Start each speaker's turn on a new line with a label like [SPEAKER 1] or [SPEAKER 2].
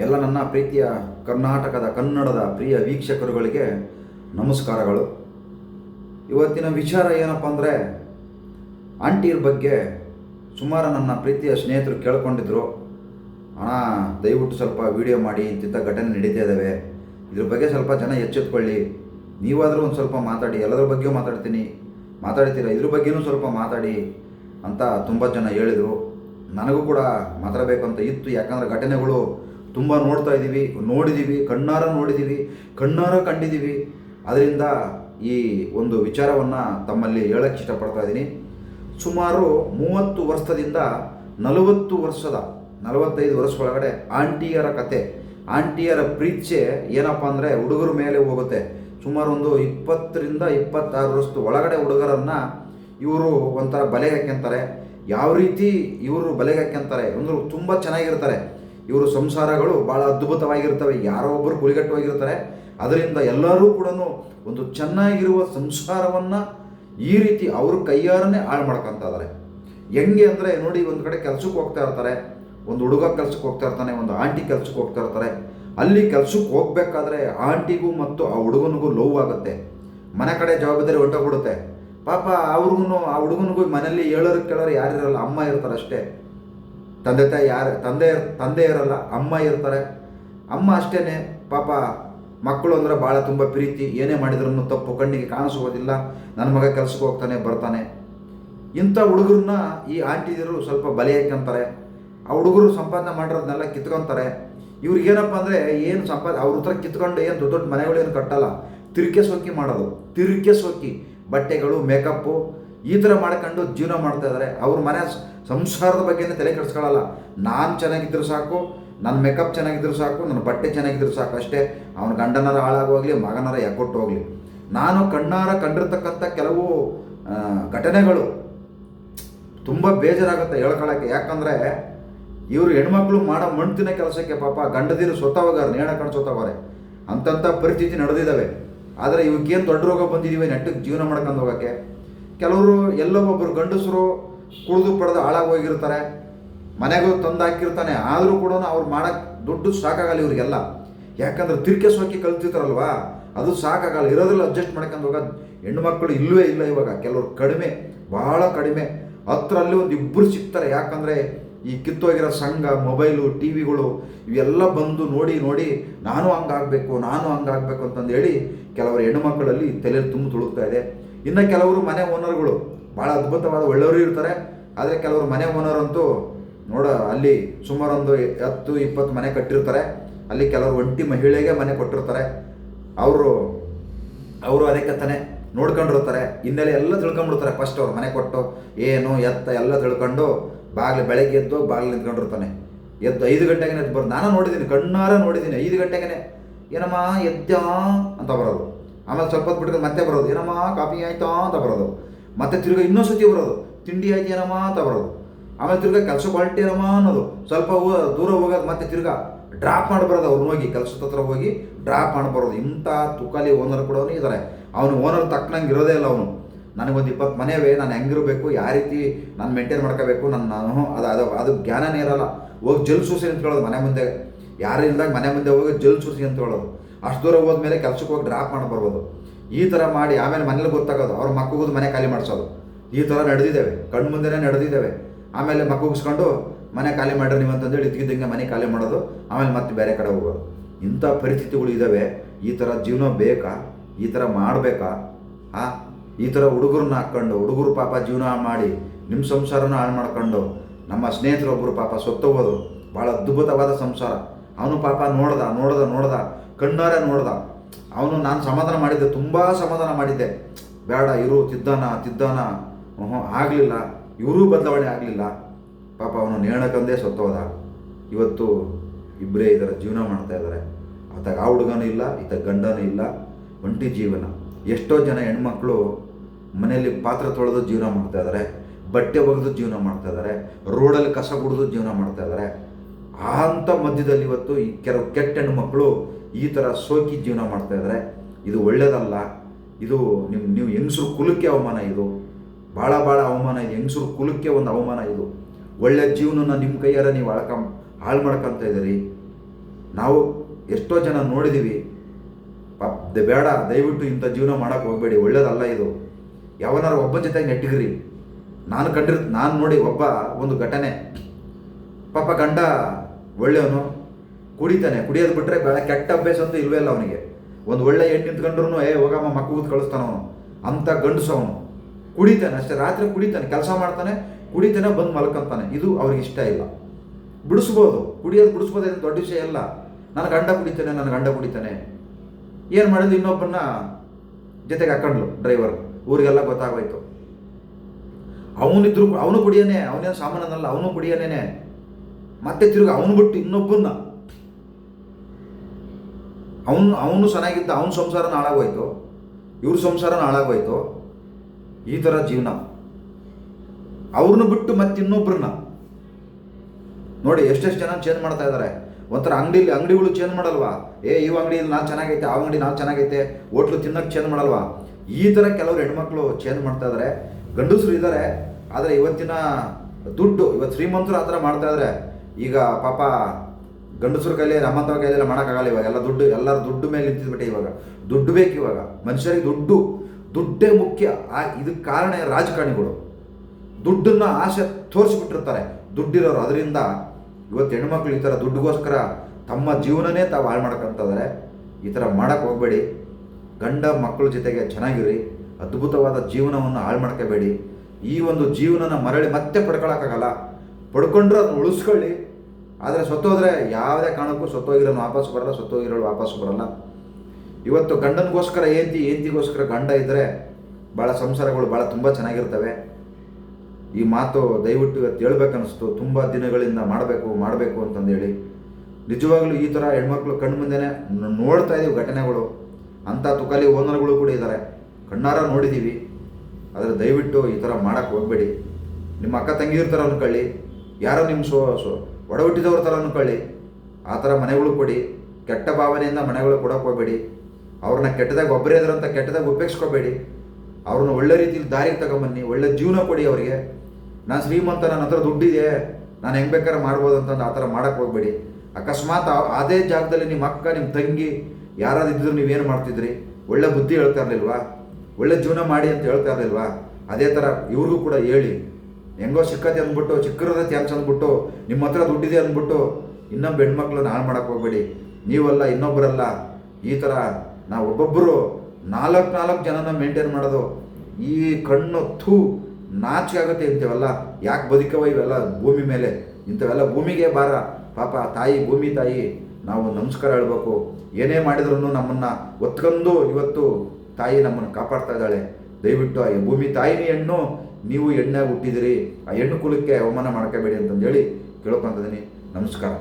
[SPEAKER 1] ಎಲ್ಲ ನನ್ನ ಪ್ರೀತಿಯ ಕರ್ನಾಟಕದ, ಕನ್ನಡದ ಪ್ರಿಯ ವೀಕ್ಷಕರುಗಳಿಗೆ ನಮಸ್ಕಾರಗಳು. ಇವತ್ತಿನ ವಿಚಾರ ಏನಪ್ಪ ಅಂದರೆ ಆಂಟಿಯರ ಬಗ್ಗೆ ಸುಮಾರು ನನ್ನ ಪ್ರೀತಿಯ ಸ್ನೇಹಿತರು ಕೇಳ್ಕೊಂಡಿದ್ರು. ಅಣ್ಣ, ದಯವಿಟ್ಟು ಸ್ವಲ್ಪ ವಿಡಿಯೋ ಮಾಡಿ ಇಂತಿಂಥ ಘಟನೆ ನಡೀತಾ ಇದ್ದಾವೆ ಇದ್ರ ಬಗ್ಗೆ ಸ್ವಲ್ಪ ಜನ ಎಚ್ಚೆತ್ಕೊಳ್ಳಿ. ನೀವಾದರೂ ಒಂದು ಸ್ವಲ್ಪ ಮಾತಾಡಿ, ಎಲ್ಲದರ ಬಗ್ಗೆಯೂ ಮಾತಾಡ್ತೀನಿ. ಮಾತಾಡ್ತೀರಾ? ಇದ್ರ ಬಗ್ಗೆನೂ ಸ್ವಲ್ಪ ಮಾತಾಡಿ ಅಂತ ತುಂಬ ಜನ ಹೇಳಿದರು. ನನಗೂ ಕೂಡ ಮಾತಾಡಬೇಕು ಅಂತ ಇತ್ತು. ಯಾಕಂದರೆ ಘಟನೆಗಳು ತುಂಬ ನೋಡ್ತಾ ಇದ್ದೀವಿ ನೋಡಿದ್ದೀವಿ ಕಣ್ಣಾರ ನೋಡಿದ್ದೀವಿ ಕಣ್ಣಾರ ಕಂಡಿದ್ದೀವಿ ಅದರಿಂದ ಈ ಒಂದು ವಿಚಾರವನ್ನು ತಮ್ಮಲ್ಲಿ ಹೇಳಕ್ಕೆ ಇಷ್ಟಪಡ್ತಾ ಇದ್ದೀನಿ. ಸುಮಾರು ಮೂವತ್ತು ವರ್ಷದಿಂದ ನಲವತ್ತು ವರ್ಷದ, ನಲವತ್ತೈದು ವರ್ಷದೊಳಗಡೆ ಆಂಟಿಯರ ಕತೆ, ಆಂಟಿಯರ ಪ್ರೀಚೆ ಏನಪ್ಪ ಅಂದರೆ ಹುಡುಗರ ಮೇಲೆ ಹೋಗುತ್ತೆ. ಸುಮಾರು ಒಂದು ಇಪ್ಪತ್ತರಿಂದ ಇಪ್ಪತ್ತಾರು ವರ್ಷದ ಒಳಗಡೆ ಹುಡುಗರನ್ನು ಇವರು ಒಂಥರ ಬಲೆಗೆ ಹಾಕ್ಯಂತಾರೆ. ಯಾವ ರೀತಿ ಇವರು ಬಲೆಗೆ ಹಾಕ್ಯಂತಾರೆ ಅಂದರು ತುಂಬ ಚೆನ್ನಾಗಿರ್ತಾರೆ. ಇವರು ಸಂಸಾರಗಳು ಭಾಳ ಅದ್ಭುತವಾಗಿರ್ತವೆ ಯಾರೋ ಒಬ್ಬರು ಕುಳಿಗಟ್ಟವಾಗಿರ್ತಾರೆ ಅದರಿಂದ ಎಲ್ಲರೂ ಕೂಡ ಒಂದು ಚೆನ್ನಾಗಿರುವ ಸಂಸಾರವನ್ನು ಈ ರೀತಿ ಅವ್ರ ಕೈಯಾರನ್ನೇ ಹಾಳು ಮಾಡ್ಕೊತಾ ಇದ್ದಾರೆ. ಹೆಂಗೆ ಅಂದರೆ ನೋಡಿ, ಒಂದು ಕಡೆ ಕೆಲಸಕ್ಕೆ ಹೋಗ್ತಾ ಇರ್ತಾರೆ. ಒಂದು ಹುಡುಗ ಕೆಲಸಕ್ಕೆ ಹೋಗ್ತಾ ಇರ್ತಾನೆ, ಒಂದು ಆಂಟಿ ಕೆಲಸಕ್ಕೆ ಹೋಗ್ತಾ ಇರ್ತಾರೆ. ಅಲ್ಲಿ ಕೆಲಸಕ್ಕೆ ಹೋಗ್ಬೇಕಾದ್ರೆ ಆಂಟಿಗೂ ಮತ್ತು ಆ ಹುಡುಗನಿಗೂ ಲವ್ ಆಗುತ್ತೆ ಮನೆ ಕಡೆ ಜವಾಬ್ದಾರಿ ಹೊಂಟೋಗ್ಬಿಡುತ್ತೆ ಪಾಪ ಅವ್ರಿಗೂ ಆ ಹುಡುಗನಿಗೂ ಮನೆಯಲ್ಲಿ ಹೇಳೋರು ಕೇಳೋರು ಯಾರಿರಲ್ಲ, ಅಮ್ಮ ಇರ್ತಾರೆ ಅಷ್ಟೇ ತಂದೆ ತಾಯಿ ಯಾರು, ತಂದೆ ತಂದೆ ಇರಲ್ಲ, ಅಮ್ಮ ಇರ್ತಾರೆ. ಅಮ್ಮ ಅಷ್ಟೇ ಪಾಪ ಮಕ್ಕಳು ಅಂದರೆ ಭಾಳ ತುಂಬ ಪ್ರೀತಿ, ಏನೇ ಮಾಡಿದ್ರೂ ತಪ್ಪು, ಕಣ್ಣಿಗೆ ಕಾಣಿಸೋದಿಲ್ಲ ನನ್ನ ಮಗ ಕೆಲಸಕ್ಕೆ ಹೋಗ್ತಾನೆ, ಬರ್ತಾನೆ. ಇಂಥ ಹುಡುಗರನ್ನ ಈ ಆಂಟಿದಿರು ಸ್ವಲ್ಪ ಬಲೆ ಹಾಕ್ಕೊಂತಾರೆ ಆ ಹುಡುಗರು ಸಂಪಾದನೆ ಮಾಡಿರೋದನ್ನೆಲ್ಲ ಕಿತ್ಕೊಂತಾರೆ. ಇವ್ರಿಗೇನಪ್ಪ ಅಂದರೆ ಏನು ಸಂಪಾದ ಅವ್ರ ಹತ್ರ ಕಿತ್ಕೊಂಡು ಏನು ದೊಡ್ಡ ದೊಡ್ಡ ಮನೆಗಳೇನು ಕಟ್ಟಲ್ಲ. ತಿರುಕೆ ಸೋಕಿ ಮಾಡೋದು, ತಿರುಕೆ ಸೋಕಿ. ಬಟ್ಟೆಗಳು, ಮೇಕಪ್ಪು, ಈ ಥರ ಮಾಡ್ಕೊಂಡು ಜೀವನ ಮಾಡ್ತಾ ಇದ್ದಾರೆ ಅವ್ರ ಮನೆ ಸಂಸಾರದ ಬಗ್ಗೆನೇ ತಲೆ ಕೆಡಿಸ್ಕೊಳ್ಳಲ್ಲ ನಾನು ಚೆನ್ನಾಗಿದ್ದರೂ ಸಾಕು ನನ್ನ ಮೇಕಪ್ ಚೆನ್ನಾಗಿದ್ದರೂ ಸಾಕು ನನ್ನ ಬಟ್ಟೆ ಚೆನ್ನಾಗಿದ್ದರೂ ಸಾಕು ಅಷ್ಟೇ. ಅವನ ಗಂಡನರ ಹಾಳಾಗೋಗ್ಲಿ, ಮಗನರ ಎಕ್ಕೊಟ್ಟು ಹೋಗಲಿ. ನಾನು ಕಣ್ಣಾರ ಕಂಡಿರ್ತಕ್ಕಂಥ ಕೆಲವು ಘಟನೆಗಳು ತುಂಬ ಬೇಜಾರಾಗುತ್ತೆ ಹೇಳ್ಕೊಳಕ್ಕೆ. ಯಾಕಂದರೆ ಇವರು ಹೆಣ್ಮಕ್ಳು ಮಾಡೋ ಮಣ್ತಿನ ಕೆಲಸಕ್ಕೆ ಪಾಪ ಗಂಡದಿರು ಸೊತ್ತವಾಗ ನೇಣ ಕಣ್ ಸೊತ್ತವರೆ ಅಂತಂಥ ಪರಿಸ್ಥಿತಿ ನಡೆದಿದ್ದಾವೆ ಆದರೆ ಇವಕ್ಕೇನು ದೊಡ್ಡ ರೋಗ ಬಂದಿದ್ದೀವಿ ನೆಟ್ಟಗೆ ಜೀವನ ಮಾಡ್ಕೊಂಡು ಹೋಗೋಕ್ಕೆ. ಕೆಲವರು ಎಲ್ಲೋ ಒಬ್ಬರು ಗಂಡಸರು ಕುಡಿದು ಪಡೆದು ಹಾಳಾಗೋಗಿರ್ತಾರೆ ಮನೆಗೂ ತಂದು ಹಾಕಿರ್ತಾನೆ. ಆದರೂ ಕೂಡ ಅವ್ರು ಮಾಡೋಕ್ಕೆ ದೊಡ್ಡ ಸಾಕಾಗಲ್ಲ ಇವರಿಗೆಲ್ಲ. ಯಾಕಂದ್ರೆ ತಿರ್ಕೆ ಸೋಕಿ ಕಲ್ತಿರ್ತಾರಲ್ವಾ? ಅದು ಸಾಕಾಗಲ್ಲ. ಇರೋದ್ರಲ್ಲಿ ಅಡ್ಜಸ್ಟ್ ಮಾಡ್ಕೊಂಡು ಹೋಗೋದು ಮಕ್ಕಳು ಇಲ್ಲವೇ ಇಲ್ಲ ಇವಾಗ. ಕೆಲವರು ಕಡಿಮೆ ಭಾಳ ಕಡಿಮೆ. ಹತ್ತರಲ್ಲಿ ಒಂದು ಇಬ್ಬರು ಸಿಗ್ತಾರೆ. ಯಾಕಂದರೆ ಈ ಕಿತ್ತೋಗಿರೋ ಸಂಘ, ಮೊಬೈಲು ಟಿ ವಿಗಳು ಇವೆಲ್ಲ ಬಂದು ನೋಡಿ ನೋಡಿ ನಾನು ಹಂಗಾಗಬೇಕು ನಾನು ಹಂಗಾಗಬೇಕು ಅಂತಂದು ಹೇಳಿ ಕೆಲವರು ಹೆಣ್ಣುಮಕ್ಕಳಲ್ಲಿ ತಲೆಯಲ್ಲಿ ತುಂಬ ತುಳುಕ್ತಾ ಇದೆ. ಇನ್ನು ಕೆಲವರು ಮನೆ ಓನರ್ಗಳು ಭಾಳ ಅದ್ಭುತವಾದ ಒಳ್ಳೆಯವರು ಇರ್ತಾರೆ. ಆದರೆ ಕೆಲವರು ಮನೆ ಓನರ್ ಅಂತೂ ನೋಡ, ಅಲ್ಲಿ ಸುಮಾರು ಒಂದು ಹತ್ತು, ಇಪ್ಪತ್ತು ಮನೆ ಕಟ್ಟಿರ್ತಾರೆ. ಅಲ್ಲಿ ಕೆಲವರು ಒಂಟಿ ಮಹಿಳೆಗೆ ಮನೆ ಕೊಟ್ಟಿರ್ತಾರೆ. ಅವರು ಅವರು ಅದಕ್ಕೆ ತಾನೇ ನೋಡ್ಕೊಂಡಿರ್ತಾರೆ. ಹಿನ್ನೆಲೆ ಎಲ್ಲ ತಿಳ್ಕೊಂಡ್ಬಿಡ್ತಾರೆ ಫಸ್ಟ್ ಅವ್ರು ಮನೆ ಕೊಟ್ಟು, ಏನು, ಎತ್ತ ಎಲ್ಲ ತಿಳ್ಕೊಂಡು ಬಾಗಿಲು ಬೆಳಗ್ಗೆ ಎದ್ದು ಬಾಗಿಲು ನಿಂತ್ಕೊಂಡಿರ್ತಾನೆ. ಎದ್ದು ಐದು ಗಂಟೆಗೆ ಎದ್ದು ಬರೋದು. ನಾನು ನೋಡಿದ್ದೀನಿ, ಕಣ್ಣಾರ ನೋಡಿದ್ದೀನಿ, ಐದು ಗಂಟೆಗೆ ಏನಮ್ಮ ಎದ್ದ ಅಂತ ಬರೋದು. ಆಮೇಲೆ ಸ್ವಲ್ಪ ಹೊತ್ತು ಬಿಟ್ಕೊಂಡು ಮತ್ತೆ ಬರೋದು. ಏನಮ್ಮ, ಕಾಫಿ ಆಯ್ತಾ ಅಂತ ಬರೋದು. ಮತ್ತೆ ತಿರ್ಗಾ ಇನ್ನೊಂದು ಸತಿ ಬರೋದು. ತಿಂಡಿ ಆಯ್ತು ಅಂತ ಬರೋದು. ಆಮೇಲೆ ತಿರ್ಗಾ ಕೆಲಸ ಕ್ವಾಲಿಟಿ ಏನಮ್ಮ ಅನ್ನೋದು. ಸ್ವಲ್ಪ ದೂರ ಹೋಗೋದು ಮತ್ತೆ ತಿರ್ಗಾ ಡ್ರಾಪ್ ಮಾಡಿ ಬರೋದು ಅವ್ರನ್ನ ಹೋಗಿ, ಕೆಲಸದ ಹತ್ರ ಹೋಗಿ ಡ್ರಾಪ್ ಮಾಡಿ ಬರೋದು. ಇಂಥ ತುಕಾಲಿ ಓನರ್ ಕೂಡ ಇದ್ದಾರೆ ಅವನು ಓನರ್ ತಕ್ಕನಂಗೆ ಇರೋದೇ ಇಲ್ಲ ಅವನು. ನನಗೊಂದು ಇಪ್ಪತ್ತು ಮನೆವೇ, ನಾನು ಹೆಂಗಿರಬೇಕು, ಯಾವ ರೀತಿ ನಾನು ಮೇಂಟೈನ್ ಮಾಡ್ಕೋಬೇಕು ನನ್ನ ನಾನು ಅದು ಅದು ಅದು ಜ್ಞಾನನೇ ಇರಲ್ಲ. ಹೋಗಿ ಜಲ್ ಸೂಸಿ ಅಂತ ಹೇಳೋದು ಮನೆ ಮುಂದೆ. ಯಾರು ಇಲ್ದಾಗ ಮನೆ ಮುಂದೆ ಹೋಗಿ ಜಲ್ ಸೂಸಿ ಅಂತ ಹೇಳೋದು. ಅಷ್ಟು ದೂರ ಹೋದ್ಮೇಲೆ ಕೆಲಸಕ್ಕೆ ಹೋಗಿ ಡ್ರಾಪ್ ಮಾಡಿ ಬರ್ಬೋದು. ಈ ಥರ ಮಾಡಿ ಆಮೇಲೆ ಮನೇಲಿ ಗೊತ್ತಾಗೋದು, ಅವ್ರ ಮಕ್ಕಳಿಗೂ ಮನೆ ಖಾಲಿ ಮಾಡಿಸೋದು. ಈ ಥರ ನಡೆದಿದ್ದೇವೆ, ಕಣ್ಣು ಮುಂದೆನೇ ನಡೆದಿದ್ದೇವೆ. ಆಮೇಲೆ ಮಕ್ಕಳಿಸ್ಕೊಂಡು ಮನೆ ಖಾಲಿ ಮಾಡ್ರಿ ನೀವು ಅಂತಂದೇಳಿ ಇದ್ಕಿದ್ದಂಗೆ ಮನೆ ಖಾಲಿ ಮಾಡೋದು, ಆಮೇಲೆ ಮತ್ತೆ ಬೇರೆ ಕಡೆ ಹೋಗೋದು. ಇಂಥ ಪರಿಸ್ಥಿತಿಗಳು ಇದ್ದಾವೆ, ಈ ಥರ ಜೀವನ ಬೇಕಾ? ಈ ಥರ ಮಾಡಬೇಕಾ? ಆ? ಈ ಥರ ಹುಡುಗರನ್ನ ಹಾಕ್ಕೊಂಡು ಹುಡುಗರು ಪಾಪ ಜೀವನ ಮಾಡಿ ನಿಮ್ಮ ಸಂಸಾರನ ಹಾಳು ಮಾಡ್ಕೊಂಡು, ನಮ್ಮ ಸ್ನೇಹಿತರೊಬ್ಬರು ಪಾಪ ಸೊತ್ತೋಗೋದು, ಭಾಳ ಅದ್ಭುತವಾದ ಸಂಸಾರ. ಅವನು ಪಾಪ ನೋಡ್ದ ನೋಡ್ದ ನೋಡ್ದ, ಕಣ್ಣಾರೆ ನೋಡ್ದ. ಅವನು ನಾನು ಸಮಾಧಾನ ಮಾಡಿದ್ದೆ, ತುಂಬ ಸಮಾಧಾನ ಮಾಡಿದ್ದೆ. ಬೇಡ, ಇರು, ತಿದ್ದಾನ ತಿದ್ದಾನ. ಆಗಲಿಲ್ಲ. ಇವರೂ ಬದಲಾವಣೆ ಆಗಲಿಲ್ಲ. ಪಾಪ ಅವನು ನೇಣಕಂದೇ ಸತ್ತೋದ. ಇವತ್ತು ಇಬ್ಬರೇ ಇದರ ಜೀವನ ಮಾಡ್ತಾ ಇದ್ದಾರೆ ಆತಾಗ ಆ ಹುಡುಗನೂ ಇಲ್ಲ, ಈತ ಗಂಡನೂ ಇಲ್ಲ. ಒಂಟಿ ಜೀವನ. ಎಷ್ಟೋ ಜನ ಹೆಣ್ಮಕ್ಳು ಮನೆಯಲ್ಲಿ ಪಾತ್ರೆ ತೊಳೆದು ಜೀವನ ಮಾಡ್ತಾ ಇದ್ದಾರೆ ಬಟ್ಟೆ ಒಗೆದು ಜೀವನ ಮಾಡ್ತಾ ಇದ್ದಾರೆ ರೋಡಲ್ಲಿ ಕಸ ಕುಡಿದು ಜೀವನ ಮಾಡ್ತಾ ಇದ್ದಾರೆ ಅಂಥ ಮಧ್ಯದಲ್ಲಿ ಇವತ್ತು ಈ ಕೆಲವು ಕೆಟ್ಟ ಹೆಣ್ಮಕ್ಳು ಈ ಥರ ಸೋಕಿ ಜೀವನ ಮಾಡ್ತಾ ಇದ್ದಾರೆ ಇದು ಒಳ್ಳೇದಲ್ಲ. ಇದು ನಿಮ್ಮ ನೀವು ಹೆಂಗಸರು ಕುಲಕ್ಕೆ ಅವಮಾನ ಇದು. ಭಾಳ ಭಾಳ ಅವಮಾನ ಇದು. ಹೆಂಗಸರು ಕುಲಕ್ಕೆ ಒಂದು ಅವಮಾನ ಇದು. ಒಳ್ಳೆಯ ಜೀವನನ ನಿಮ್ಮ ಕೈಯಾರ ನೀವು ಆಳ್ಕಂ ಹಾಳು ಮಾಡ್ಕೊತ ಇದ್ದೀರಿ. ನಾವು ಎಷ್ಟೋ ಜನ ನೋಡಿದ್ದೀವಿ ಪಾಪ ಬೇಡ, ದಯವಿಟ್ಟು ಇಂಥ ಜೀವನ ಮಾಡೋಕ್ಕೆ ಹೋಗಬೇಡಿ. ಒಳ್ಳೇದಲ್ಲ ಇದು. ಯಾವನಾರು ಒಬ್ಬ ಜೊತೆ ನೆಟ್ಟಿಗ್ರಿ ನಾನು ಕಂಡಿರ್, ನಾನು ನೋಡಿ ಒಬ್ಬ ಒಂದು ಘಟನೆ. ಪಾಪ ಗಂಡ ಒಳ್ಳೆಯವನು. ಕುಡಿತಾನೆ, ಕುಡಿಯೋದು ಬಿಟ್ಟರೆ ಬೇಡ ಕೆಟ್ಟ ಅಭ್ಯಾಸ ಅಂತೂ ಇಲ್ವೇ ಇಲ್ಲ ಅವನಿಗೆ. ಒಂದು ಒಳ್ಳೆ ಹೆಣ್ಣು ನಿಂತ್ಕೊಂಡ್ರು ಏ, ಹೋಗಮ್ಮ ಮಕ್ಕ ಊದ್ ಕಳಿಸ್ತಾನ ಅವನು. ಅಂತ ಗಂಡಸು ಅವನು. ಕುಡಿತಾನೆ, ಅಷ್ಟೇ, ರಾತ್ರಿ ಕುಡಿತಾನೆ, ಕೆಲಸ ಮಾಡ್ತಾನೆ, ಕುಡಿತಾನೆ, ಬಂದು ಮಲ್ಕೊಂತಾನೆ. ಇದು ಅವ್ರಿಗೆ ಇಷ್ಟ ಇಲ್ಲ. ಬಿಡಿಸ್ಬೋದು, ಕುಡಿಯೋದು ಬಿಡಿಸ್ಬೋದು ದೊಡ್ಡ ವಿಷಯ ಇಲ್ಲ. ನನ್ನ ಗಂಡ ಕುಡಿತಾನೆ, ನನ್ನ ಗಂಡ ಕುಡಿತಾನೆ. ಏನು ಮಾಡಿದ್ರು ಇನ್ನೊಬ್ಬನ್ನ? ಜೊತೆಗೆ ಹಾಕೊಂಡ್ಲು ಡ್ರೈವರ್ ಊರಿಗೆಲ್ಲ ಗೊತ್ತಾಗೋಯ್ತು. ಅವನಿದ್ರು, ಅವನು ಕುಡಿಯನೇ, ಅವನೇನು ಸಾಮಾನ್ಯನಲ್ಲ, ಅವನು ಕುಡಿಯೋನೇನೆ. ಮತ್ತೆ ತಿರುಗಿ ಅವನು ಬಿಟ್ಟು ಇನ್ನೊಬ್ಬನ್ನ. ಅವನು ಅವನು ಚೆನ್ನಾಗಿದ್ದ ಅವನ ಸಂಸಾರ ಹಾಳಾಗೋಯ್ತು. ಇವ್ರ ಸಂಸಾರ ಹಾಳಾಗೋಯ್ತು. ಈ ಥರ ಜೀವನ. ಅವ್ರನ್ನ ಬಿಟ್ಟು ಮತ್ತೆ ಇನ್ನೊಬ್ರನ್ನ ನೋಡಿ, ಎಷ್ಟೆಷ್ಟು ಜನ ಚೇಂಜ್ ಮಾಡ್ತಾ ಇದ್ದಾರೆ ಒಂಥರ ಅಂಗಡಿಲಿ, ಅಂಗಡಿಗಳು ಚೇಂಜ್ ಮಾಡಲ್ವಾ? ಏ, ಈ ಅಂಗಡಿಯಲ್ಲಿ ನಾನು ಚೆನ್ನಾಗೈತೆ, ಆ ಅಂಗಡಿ ನಾನು ಚೆನ್ನಾಗೈತೆ, ಹೋಟ್ಲು ತಿನ್ನಕ್ಕೆ ಚೇಂಜ್ ಮಾಡಲ್ವಾ? ಈ ಥರ ಕೆಲವರು ಹೆಣ್ಮಕ್ಳು ಚೇಂಜ್ ಮಾಡ್ತಾ ಇದ್ದಾರೆ ಗಂಡಸರು ಇದ್ದಾರೆ ಆದರೆ ಇವತ್ತಿನ ದುಡ್ಡು ಇವತ್ತು ಶ್ರೀಮಂತರು ಆ ಥರ ಮಾಡ್ತಾ ಇದ್ದಾರೆ ಈಗ ಪಾಪ ಗಂಡಸರ ಕೈಲಿ ನಮ್ಮಂಥವ್ರ ಕೈಲೆಲ್ಲ ಮಾಡೋಕ್ಕಾಗಲ್ಲ ಇವಾಗ. ಎಲ್ಲ ದುಡ್ಡು, ಎಲ್ಲರ ದುಡ್ಡು ಮೇಲೆ ನಿಂತಿದ್ಬಿಟ್ಟೆ ಇವಾಗ. ದುಡ್ಡು ಬೇಕು ಇವಾಗ. ಮನುಷ್ಯರಿಗೆ ದುಡ್ಡು, ದುಡ್ಡೇ ಮುಖ್ಯ. ಆ, ಇದಕ್ಕೆ ಕಾರಣ ರಾಜಕಾರಣಿಗಳು. ದುಡ್ಡನ್ನ ಆಸೆ ತೋರಿಸ್ಬಿಟ್ಟಿರ್ತಾರೆ. ದುಡ್ಡಿರೋರು. ಅದರಿಂದ ಇವತ್ತು ಹೆಣ್ಮಕ್ಳು ಈ ಥರ ದುಡ್ಡುಗೋಸ್ಕರ ತಮ್ಮ ಜೀವನನೇ ತಾವು ಹಾಳು ಮಾಡ್ಕೊಂತಿದ್ದಾರೆ ಈ ಥರ ಮಾಡೋಕ್ಕೆ ಹೋಗಬೇಡಿ. ಗಂಡ ಮಕ್ಕಳ ಜೊತೆಗೆ ಚೆನ್ನಾಗಿರಿ. ಅದ್ಭುತವಾದ ಜೀವನವನ್ನು ಹಾಳು ಮಾಡ್ಕೋಬೇಡಿ. ಈ ಒಂದು ಜೀವನನ ಮರಳಿ ಮತ್ತೆ ಪಡ್ಕೊಳಕ್ಕಾಗಲ್ಲ. ಪಡ್ಕೊಂಡ್ರೆ ಅದನ್ನ ಉಳಿಸ್ಕೊಳ್ಳಿ. ಆದರೆ ಸತ್ತೋದ್ರೆ ಯಾವುದೇ ಕಾರಣಕ್ಕೂ ಸತ್ತೋಗಿರೋನು ವಾಪಸ್ ಬರಲ್ಲ ಸತ್ತೋಗಿರೋಳು ವಾಪಸ್ ಬರಲ್ಲ. ಇವತ್ತು ಗಂಡನಿಗೋಸ್ಕರ ಏಂತಿ ಏಂತಿಗೋಸ್ಕರ ಗಂಡ ಇದ್ದರೆ ಭಾಳ ಸಂಸಾರಗಳು ಭಾಳ ತುಂಬ ಚೆನ್ನಾಗಿರ್ತವೆ. ಈ ಮಾತು ದಯವಿಟ್ಟು ಇವತ್ತು ಹೇಳ್ಬೇಕನ್ನಿಸ್ತು. ತುಂಬ ದಿನಗಳಿಂದ ಮಾಡಬೇಕು ಮಾಡಬೇಕು ಅಂತಂದೇಳಿ. ನಿಜವಾಗ್ಲೂ ಈ ಥರ ಹೆಣ್ಮಕ್ಳು ಕಣ್ಣು ಮುಂದೆನೆ ನೋಡ್ತಾ ಇದ್ದೀವಿ ಘಟನೆಗಳು. ಅಂಥ ತುಕಾಲಿ ಓನರ್ಗಳು ಕೂಡ ಇದ್ದಾರೆ. ಕಣ್ಣಾರ ನೋಡಿದ್ದೀವಿ. ಆದರೆ ದಯವಿಟ್ಟು ಈ ಥರ ಮಾಡೋಕ್ಕೆ ಹೋಗಬೇಡಿ. ನಿಮ್ಮ ಅಕ್ಕ ತಂಗಿ ಇರ್ತಾರೆ ಅಂದ್ಕೊಳ್ಳಿ ಯಾರೋ ನಿಮ್ಮ ಸೋ, ಸೊ ಒಡ ಹುಟ್ಟಿದವ್ರ ಥರ ಅಂದ್ಕೊಳ್ಳಿ ಆ ಥರ ಮನೆಗಳು ಕೊಡಿ. ಕೆಟ್ಟ ಭಾವನೆಯಿಂದ ಮನೆಗಳು ಕೊಡೋಕೆ ಹೋಗಬೇಡಿ ಅವ್ರನ್ನ ಕೆಟ್ಟದಾಗ ಒಬ್ಬರೇ ಇದ್ರಂತ ಕೆಟ್ಟದಾಗ ಉಪೇಕ್ಷಿಸ್ಕೋಬೇಡಿ. ಅವ್ರನ್ನ ಒಳ್ಳೆ ರೀತಿಯಲ್ಲಿ ದಾರಿಗೆ ತಗೊಂಬನ್ನಿ. ಒಳ್ಳೆ ಜೀವನ ಕೊಡಿ ಅವರಿಗೆ. ನಾನು ಶ್ರೀಮಂತ ನನ್ನ ಹತ್ರ ದುಡ್ಡಿದೆ. ನಾನು ಹೆಂಗೆ ಬೇಕಾದ್ರೆ ಮಾಡ್ಬೋದು ಅಂತಂದು ಆ ಥರ ಮಾಡೋಕ್ಕೆ ಹೋಗಬೇಡಿ. ಅಕಸ್ಮಾತ್ ಅದೇ ಜಾಗದಲ್ಲಿ ನಿಮ್ಮ ಅಕ್ಕ, ನಿಮ್ಮ ತಂಗಿ ಯಾರಾದಿದ್ದರೂ ನೀವೇನು ಮಾಡ್ತಿದ್ರಿ? ಒಳ್ಳೆ ಬುದ್ಧಿ ಹೇಳ್ತಾ ಇರಲಿಲ್ವಾ? ಒಳ್ಳೆ ಜೀವನ ಮಾಡಿ ಅಂತ ಹೇಳ್ತಾ ಇರಲಿಲ್ವಾ? ಅದೇ ಥರ ಇವ್ರಿಗೂ ಕೂಡ ಹೇಳಿ. ಹೆಂಗೋ ಸಿಕ್ಕತ್ತೆ ಅಂದ್ಬಿಟ್ಟು ಚಿಕ್ಕರದ ತ್ಯಾನ್ಸ್ ಅಂದ್ಬಿಟ್ಟು, ನಿಮ್ಮ ಹತ್ರ ದುಡ್ಡಿದೆ ಅಂದ್ಬಿಟ್ಟು ಇನ್ನೊಬ್ಬ ಹೆಣ್ಮಕ್ಳನ್ನ ಹಾಳು ಮಾಡಕ್ಕೆ ಹೋಗಬೇಡಿ. ನೀವಲ್ಲ ಇನ್ನೊಬ್ಬರಲ್ಲ ಈ ಥರ ನಾವು ಒಬ್ಬೊಬ್ಬರು ನಾಲ್ಕು ನಾಲ್ಕು ಜನನ ಮೇಂಟೈನ್ ಮಾಡೋದು, ಈ ಕಣ್ಣು ಥೂ ನಾಚಿಕೆ ಆಗುತ್ತೆ ಇಂಥವೆಲ್ಲ. ಯಾಕೆ ಬದುಕವ ಇವೆಲ್ಲ ಭೂಮಿ ಮೇಲೆ? ಇಂಥವೆಲ್ಲ ಭೂಮಿಗೆ ಭಾರ. ಪಾಪ ತಾಯಿ, ಭೂಮಿ ತಾಯಿ, ನಾವು ನಮಸ್ಕಾರ ಹೇಳಬೇಕು. ಏನೇ ಮಾಡಿದ್ರೂ ನಮ್ಮನ್ನು ಒತ್ಕೊಂಡು ಇವತ್ತು ತಾಯಿ ನಮ್ಮನ್ನು ಕಾಪಾಡ್ತಾ ಇದ್ದಾಳೆ. ದಯವಿಟ್ಟು ಆ ಭೂಮಿ ತಾಯಿನಿ ಹೆಣ್ಣು ನೀವು ಹೆಣ್ಣಾಗಿ ಹುಟ್ಟಿದಿರಿ ಆ ಹೆಣ್ಣು ಕುಲಕ್ಕೆ ಅವಮಾನ ಮಾಡ್ಕೋಬೇಡಿ ಅಂತಂದೇಳಿ ಕೇಳ್ಕೊತಿದ್ದೀನಿ. ನಮಸ್ಕಾರ.